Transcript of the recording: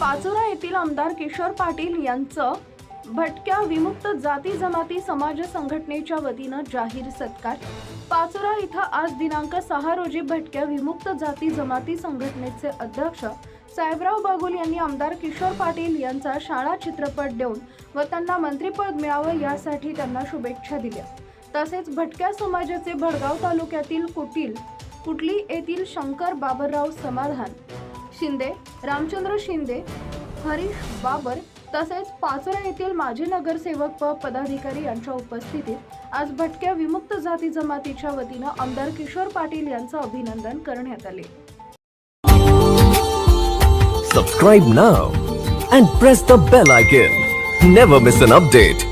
पाचोरा येथील आमदार किशोर पाटील यांचं भटक्या विमुक्त जाती जमाती समाज संघटनेच्या वतीनं जाहीर सत्कार. पाचोरा इथं आज दिनांक सहा रोजी भटक्या विमुक्त जाती जमाती संघटनेचे अध्यक्ष साहेबराव बागुल यांनी आमदार किशोर पाटील यांचा शाळा चित्रपट देऊन व त्यांना मंत्रिपद मिळावं यासाठी त्यांना शुभेच्छा दिल्या. तसेच भटक्या समाजाचे भडगाव तालुक्यातील कुटील कुटली येथील शंकर बाबरराव समाधान शिंदे रामचंद्र शिंदे हरीश बाबर तसेच पाचोरा येथील माजी नगरसेवक व पदाधिकारी यांच्या उपस्थितीत आज भटक्या विमुक्त जाती जमातीच्या वतीनं आमदार किशोर पाटील यांचं अभिनंदन करण्यात आले. Subscribe now and press the bell icon never miss an update